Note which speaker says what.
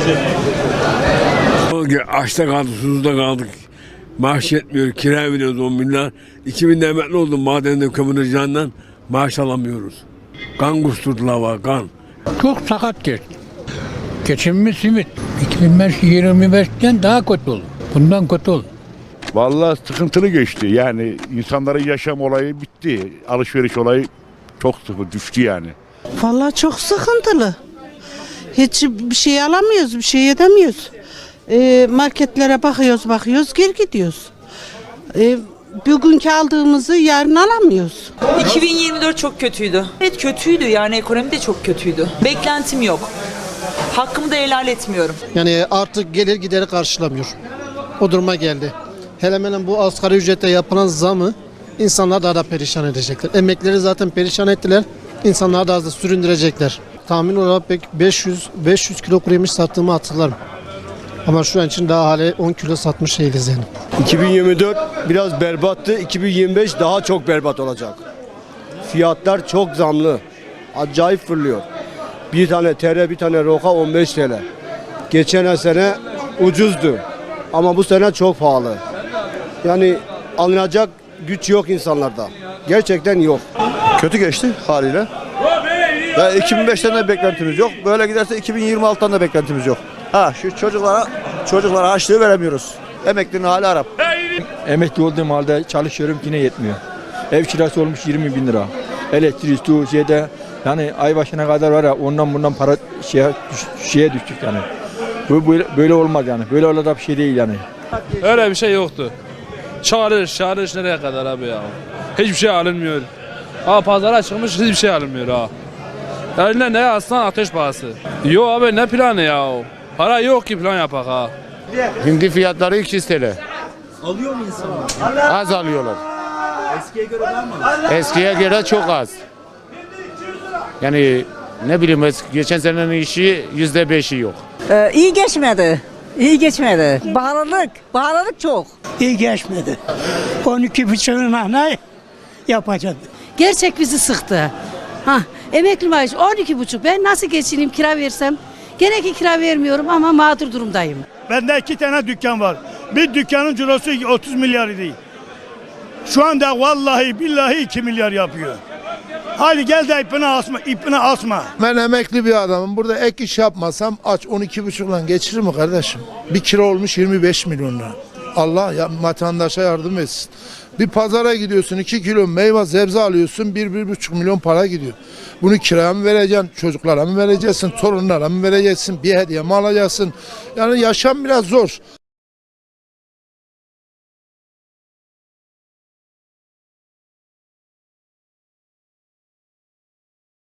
Speaker 1: verecek.
Speaker 2: Açta kaldık, susuzda kaldık. Maaş yetmiyor, kira veriyoruz 10 milyar. 2000'de emekli oldum madende kömürcüğünden. Maaş alamıyoruz. Kan kusturdular var, kan.
Speaker 3: Çok sakat geçti. Geçimimiz simit. 2025'ten daha kötü olur. Bundan kötü olur.
Speaker 4: Vallahi sıkıntılı geçti. Yani insanların yaşam olayı bitti. Alışveriş olayı çok sıfır düştü yani.
Speaker 5: Vallahi çok sıkıntılı. Hiç bir şey alamıyoruz, bir şey edemiyoruz. Ee, marketlere bakıyoruz, bakıyoruz, geri gidiyoruz. Ee, bugünkü aldığımızı yarın alamıyoruz.
Speaker 6: 2024 çok kötüydü. Evet kötüydü yani ekonomi de çok kötüydü. Beklentim yok. Hakkımı da helal etmiyorum.
Speaker 7: Yani artık gelir gideri karşılamıyor. O duruma geldi. Hele hemen bu asgari ücrete yapılan zamı insanlar daha da perişan edecekler. Emekleri zaten perişan ettiler. İnsanlar daha da süründürecekler. Tahmin olarak pek 500 500 kilo kuru yemiş sattığımı hatırlarım. Ama şu an için daha hala 10 kilo satmış değiliz yani.
Speaker 8: 2024 biraz berbattı. 2025 daha çok berbat olacak. Fiyatlar çok zamlı. Acayip fırlıyor. Bir tane tere, bir tane roka 15 TL. Geçen sene ucuzdu. Ama bu sene çok pahalı. Yani alınacak güç yok insanlarda. Gerçekten yok.
Speaker 9: Kötü geçti haliyle. Ve 2005'ten de beklentimiz yok. Böyle giderse 2026'dan da beklentimiz yok. Ha şu çocuklara çocuklara harçlığı veremiyoruz. Emeklinin hali Arap.
Speaker 10: Emekli olduğum halde çalışıyorum yine yetmiyor. Ev kirası olmuş 20 bin lira. Elektrik, su, şeyde yani ay başına kadar var ya ondan bundan para şeye, düş- şeye düştük yani. Bu böyle, böyle olmaz yani. Böyle olacak bir şey değil yani.
Speaker 11: Öyle bir şey yoktu. Çağırış, çağırış nereye kadar abi ya? Hiçbir şey alınmıyor. Ha pazara çıkmış hiçbir şey alınmıyor ha. Eline ne aslan ateş pahası. Yo abi ne planı ya? Para yok ki plan yapak ha.
Speaker 2: Hindi fiyatları 200 TL.
Speaker 1: Alıyor mu insanlar?
Speaker 2: Az alıyorlar.
Speaker 1: Eskiye göre var mı?
Speaker 2: Eskiye göre çok az. Yani ne bileyim es- geçen senenin işi yüzde beşi yok.
Speaker 6: iyi geçmedi. İyi geçmedi. Bağlılık. Bağlılık çok.
Speaker 3: İyi geçmedi. 12 buçuğuna ne yapacağız?
Speaker 5: Gerçek bizi sıktı. Ha, emekli maaş 12 buçuk. Ben nasıl geçineyim kira versem? Gene ki kira vermiyorum ama mağdur durumdayım.
Speaker 3: Bende iki tane dükkan var. Bir dükkanın cirosu 30 milyar değil. Şu anda vallahi billahi 2 milyar yapıyor. Hadi gel de ipini asma, ipini asma.
Speaker 9: Ben emekli bir adamım. Burada ek iş yapmasam aç 12 buçukla geçirir mi kardeşim? Bir kilo olmuş 25 milyon lira. Allah ya, vatandaşa yardım etsin. Bir pazara gidiyorsun 2 kilo meyve sebze alıyorsun 1-1,5 milyon para gidiyor. Bunu kiraya mı vereceksin, çocuklara mı vereceksin, torunlara mı vereceksin, bir hediye mi alacaksın? Yani yaşam biraz zor.